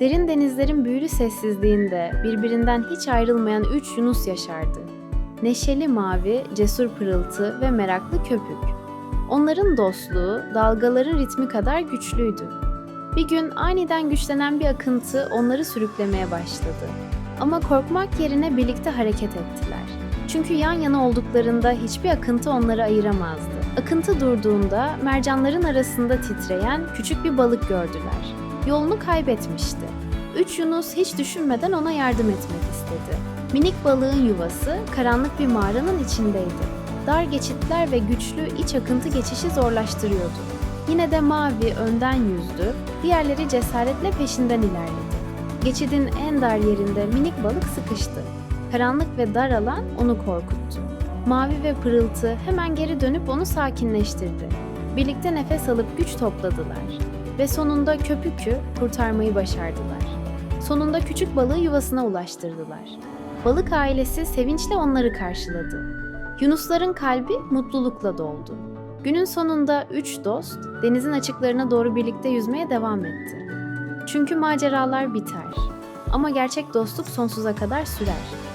Derin denizlerin büyülü sessizliğinde birbirinden hiç ayrılmayan üç Yunus yaşardı. Neşeli mavi, cesur pırıltı ve meraklı köpük. Onların dostluğu dalgaların ritmi kadar güçlüydü. Bir gün aniden güçlenen bir akıntı onları sürüklemeye başladı. Ama korkmak yerine birlikte hareket ettiler. Çünkü yan yana olduklarında hiçbir akıntı onları ayıramazdı. Akıntı durduğunda mercanların arasında titreyen küçük bir balık gördüler. Yolunu kaybetmişti. Üç Yunus hiç düşünmeden ona yardım etmek istedi. Minik balığın yuvası karanlık bir mağaranın içindeydi. Dar geçitler ve güçlü iç akıntı geçişi zorlaştırıyordu. Yine de Mavi önden yüzdü, diğerleri cesaretle peşinden ilerledi. Geçidin en dar yerinde minik balık sıkıştı. Karanlık ve dar alan onu korkuttu. Mavi ve pırıltı hemen geri dönüp onu sakinleştirdi. Birlikte nefes alıp güç topladılar ve sonunda köpükü kurtarmayı başardılar. Sonunda küçük balığı yuvasına ulaştırdılar. Balık ailesi sevinçle onları karşıladı. Yunusların kalbi mutlulukla doldu. Günün sonunda üç dost denizin açıklarına doğru birlikte yüzmeye devam etti. Çünkü maceralar biter ama gerçek dostluk sonsuza kadar sürer.